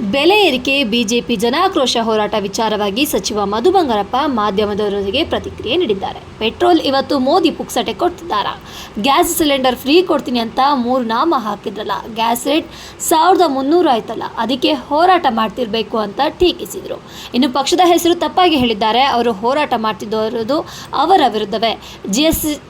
ಬೆಲೆ ಏರಿಕೆ, ಬಿಜೆಪಿ ಜನಾಕ್ರೋಶ ಹೋರಾಟ ವಿಚಾರವಾಗಿ ಸಚಿವ ಮಧು ಬಂಗಾರಪ್ಪ ಮಾಧ್ಯಮದವರೊಂದಿಗೆ ಪ್ರತಿಕ್ರಿಯೆ ನೀಡಿದ್ದಾರೆ. ಪೆಟ್ರೋಲ್ ಇವತ್ತು ಮೋದಿ ಪುಕ್ಸಟೆ ಕೊಡ್ತಿದ್ದಾರಾ. ಗ್ಯಾಸ್ ಸಿಲಿಂಡರ್ ಫ್ರೀ ಕೊಡ್ತೀನಿ ಅಂತ ಮೂರು ನಾಮ ಹಾಕಿದ್ರಲ್ಲ. ಗ್ಯಾಸ್ ರೇಟ್ ಸಾವಿರದ ಮುನ್ನೂರು ಆಯ್ತಲ್ಲ. ಅದಕ್ಕೆ ಹೋರಾಟ ಮಾಡ್ತಿರ್ಬೇಕು ಅಂತ ಟೀಕಿಸಿದರು. ಇನ್ನು ಪಕ್ಷದ ಹೆಸರು ತಪ್ಪಾಗಿ ಹೇಳಿದ್ದಾರೆ. ಅವರು ಹೋರಾಟ ಮಾಡ್ತಿದ್ದವರು ಅವರ ವಿರುದ್ಧವೇ. G S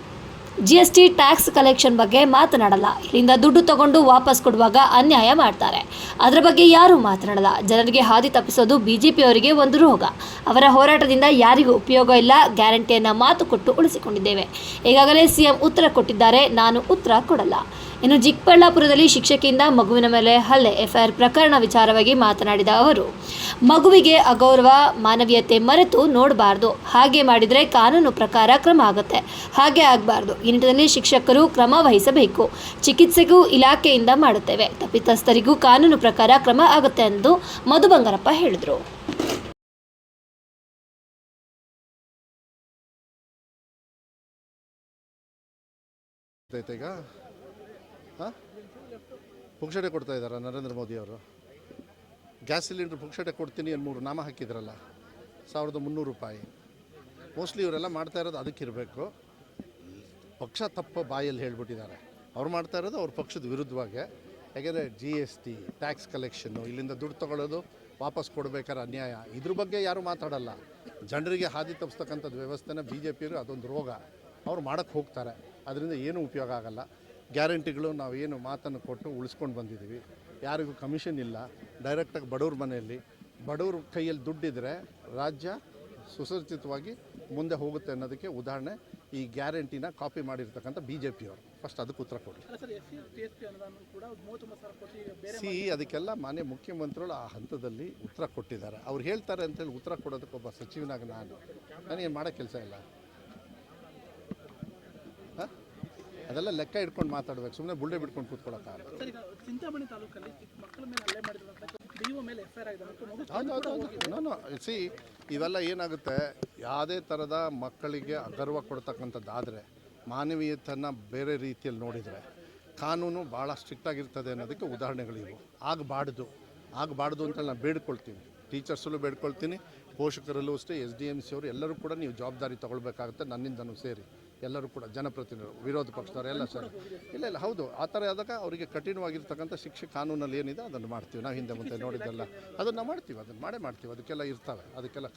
G S T tax collection ಬಗ್ಗೆ ಮಾತನಾಡಲ್ಲ. ಇಲ್ಲಿಂದ ದುಡ್ಡು ತಗೊಂಡು ವಾಪಸ್ ಕೊಡುವಾಗ ಅನ್ಯಾಯ ಮಾಡ್ತಾರೆ. ಅದರ ಬಗ್ಗೆ ಯಾರೂ ಮಾತನಾಡಲ್ಲ. ಜನರಿಗೆ ಹಾದಿ ತಪ್ಪಿಸೋದು ಬಿಜೆಪಿಯವರಿಗೆ ಒಂದು ರೋಗ. ಅವರ ಹೋರಾಟದಿಂದ ಯಾರಿಗೂ ಉಪಯೋಗ ಇಲ್ಲ. ಗ್ಯಾರಂಟಿಯನ್ನು ಮಾತು ಕೊಟ್ಟು ಉಳಿಸಿಕೊಂಡಿದ್ದೇವೆ. ಈಗಾಗಲೇ ಸಿಎಂ ಉತ್ತರ ಕೊಟ್ಟಿದ್ದಾರೆ. ನಾನು ಉತ್ತರ ಕೊಡಲ್ಲ. ಇನ್ನು ಚಿಕ್ಕಬಳ್ಳಾಪುರದಲ್ಲಿ ಶಿಕ್ಷಕಿಯಿಂದ ಮಗುವಿನ ಮೇಲೆ ಹಲ್ಲೆ, ಎಫ್ಐಆರ್ ಪ್ರಕರಣ ವಿಚಾರವಾಗಿ ಮಾತನಾಡಿದ ಅವರು, ಮಗುವಿಗೆ ಅಗೌರವ, ಮಾನವೀಯತೆ ಮರೆತು ನೋಡಬಾರ್ದು. ಹಾಗೆ ಮಾಡಿದರೆ ಕಾನೂನು ಪ್ರಕಾರ ಕ್ರಮ ಆಗುತ್ತೆ. ಹಾಗೆ ಆಗಬಾರ್ದು. ಈ ನಿಟ್ಟಿನಲ್ಲಿ ಶಿಕ್ಷಕರು ಕ್ರಮ ವಹಿಸಬೇಕು. ಚಿಕಿತ್ಸೆಗೂ ಇಲಾಖೆಯಿಂದ ಮಾಡುತ್ತೇವೆ. ತಪ್ಪಿತಸ್ಥರಿಗೂ ಕಾನೂನು ಪ್ರಕಾರ ಕ್ರಮ ಆಗುತ್ತೆ ಎಂದು ಮಧು ಬಂಗಾರಪ್ಪ ಹೇಳಿದರು. ಈಗ. ಹಾಂ? ಪುಕ್ಷಟೆ ಕೊಡ್ತಾ ಇದ್ದಾರಾ ನರೇಂದ್ರ ಮೋದಿ ಅವರು? ಗ್ಯಾಸ್ ಸಿಲಿಂಡ್ರ್ ಪುಕ್ಷಟೆ ಕೊಡ್ತೀನಿ ಅಂತ ಮೂರು ನಾಮ ಹಾಕಿದ್ರಲ್ಲ, ಸಾವಿರದ ಮುನ್ನೂರು ರೂಪಾಯಿ. ಮೋಸ್ಟ್ಲಿ ಇವರೆಲ್ಲ ಮಾಡ್ತಾ ಇರೋದು ಅದಕ್ಕಿರಬೇಕು ಪಕ್ಷ ತಪ್ಪ ಬಾಯಲ್ಲಿ ಹೇಳ್ಬಿಟ್ಟಿದ್ದಾರೆ. ಅವ್ರು ಮಾಡ್ತಾ ಇರೋದು ಅವ್ರ ಪಕ್ಷದ ವಿರುದ್ಧವಾಗಿ. ಯಾಕೆಂದರೆ ಜಿ ಎಸ್ ಟಿ ಟ್ಯಾಕ್ಸ್ ಕಲೆಕ್ಷನ್ನು ಇಲ್ಲಿಂದ ದುಡ್ಡು ತಗೊಳ್ಳೋದು ವಾಪಸ್ ಕೊಡಬೇಕಾದ್ರೆ ಅನ್ಯಾಯ. ಇದ್ರ ಬಗ್ಗೆ ಯಾರೂ ಮಾತಾಡಲ್ಲ. ಜನರಿಗೆ ಹಾದಿ ತಪ್ಪಿಸ್ತಕ್ಕಂಥದ್ದು ವ್ಯವಸ್ಥೆನ ಬಿ ಜೆ ಪಿಯವರು ಅದೊಂದು ರೋಗ. ಅವ್ರು ಮಾಡೋಕ್ಕೆ ಹೋಗ್ತಾರೆ. ಅದರಿಂದ ಏನೂ ಉಪಯೋಗ ಆಗಲ್ಲ. ಗ್ಯಾರಂಟಿಗಳು ನಾವು ಏನು ಮಾತನ್ನು ಕೊಟ್ಟು ಉಳಿಸ್ಕೊಂಡು ಬಂದಿದ್ದೀವಿ. ಯಾರಿಗೂ ಕಮಿಷನ್ ಇಲ್ಲ. ಡೈರೆಕ್ಟಾಗಿ ಬಡವ್ರ ಮನೆಯಲ್ಲಿ. ಬಡವ್ರ ಕೈಯಲ್ಲಿ ದುಡ್ಡಿದ್ರೆ ರಾಜ್ಯ ಸುಸಜ್ಜಿತವಾಗಿ ಮುಂದೆ ಹೋಗುತ್ತೆ ಅನ್ನೋದಕ್ಕೆ ಉದಾಹರಣೆ ಈ ಗ್ಯಾರಂಟಿನ ಕಾಪಿ ಮಾಡಿರ್ತಕ್ಕಂಥ ಬಿ ಜೆ ಪಿಯವರು ಫಸ್ಟ್ ಅದಕ್ಕೆ ಉತ್ತರ ಕೊಡಿ ಸಿ ಅದಕ್ಕೆಲ್ಲ ಮಾನ್ಯ ಮುಖ್ಯಮಂತ್ರಿಗಳು ಆ ಹಂತದಲ್ಲಿ ಉತ್ತರ ಕೊಟ್ಟಿದ್ದಾರೆ. ಅವ್ರು ಹೇಳ್ತಾರೆ ಅಂತೇಳಿ ಉತ್ತರ ಕೊಡೋದಕ್ಕೆ ಒಬ್ಬ ಸಚಿವನಾಗ ನಾನು. ನನಗೇನು ಮಾಡೋ ಕೆಲಸ ಇಲ್ಲ ಹ? ಅದೆಲ್ಲ ಲೆಕ್ಕ ಇಟ್ಕೊಂಡು ಮಾತಾಡ್ಬೇಕು ಸುಮ್ಮನೆ ಬುಳ್ಳೆ ಬಿಟ್ಕೊಂಡು ಕೂತ್ಕೊಳ್ಳೋಕ್ಕಾಗಲ್ಲ ಚಿಂತಾಮಣಿ ತಾಲೂಕಲ್ಲಿ ಮಕ್ಕಳ ಮೇಲೆ ಹಲ್ಲೆ ಸಿ ಇವೆಲ್ಲ ಏನಾಗುತ್ತೆ ಯಾವುದೇ ಥರದ ಮಕ್ಕಳಿಗೆ ಅಗರ್ವ ಕೊಡ್ತಕ್ಕಂಥದ್ದಾದರೆ ಮಾನವೀಯತೆಯನ್ನು ಬೇರೆ ರೀತಿಯಲ್ಲಿ ನೋಡಿದರೆ ಕಾನೂನು ಭಾಳ ಸ್ಟ್ರಿಕ್ಟ್ ಆಗಿರ್ತದೆ ಅನ್ನೋದಕ್ಕೆ ಉದಾಹರಣೆಗಳಿವು. ಆಗಬಾರ್ದು ಆಗಬಾರ್ದು ಅಂತ ನಾನು ಬೇಡ್ಕೊಳ್ತೀನಿ. ಟೀಚರ್ಸಲ್ಲೂ ಬೇಡ್ಕೊಳ್ತೀನಿ ಪೋಷಕರಲ್ಲೂ ಅಷ್ಟೇ ಎಸ್ ಡಿ ಎಂ ಸಿ ಅವರು ಎಲ್ಲರೂ ಕೂಡ ನೀವು ಜವಾಬ್ದಾರಿ ತಗೊಳ್ಬೇಕಾಗುತ್ತೆ ನನ್ನಿಂದನೂ ಸೇರಿ. ಎಲ್ಲರೂ ಕೂಡ ಜನಪ್ರತಿನಿಧಿಗಳು, ವಿರೋಧ ಪಕ್ಷದವರು ಎಲ್ಲ ಸರ್ ಇಲ್ಲ ಇಲ್ಲ, ಹೌದು. ಆ ಥರ ಆದಾಗ ಅವರಿಗೆ ಕಠಿಣವಾಗಿರ್ತಕ್ಕಂಥ ಶಿಕ್ಷೆ ಕಾನೂನಲ್ಲಿ ಏನಿದೆ ಅದನ್ನು ಮಾಡ್ತೀವಿ. ನಾವು ಹಿಂದೆ ಮುಂದೆ ನೋಡಿದ್ದೆಲ್ಲ. ಅದನ್ನು ಮಾಡ್ತೀವಿ, ಅದನ್ನು ಮಾಡೇ ಮಾಡ್ತೀವಿ. ಅದಕ್ಕೆಲ್ಲ ಇರ್ತವೆ. ಅದಕ್ಕೆಲ್ಲ